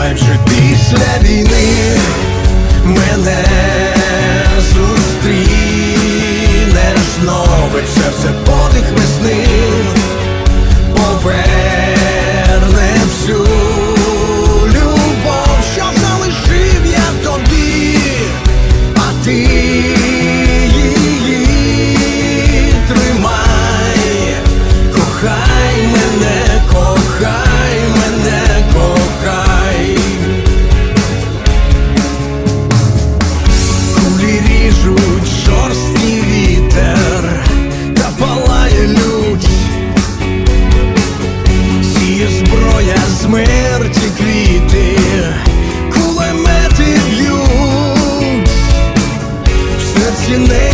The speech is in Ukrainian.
Бувай вже після війни мене зустрінеш. Знову це все подих весни. Поверне всю любов, що залишив я тобі, а ти її тримай, кохай. смерті квіти, кулемети б'ють в серці не.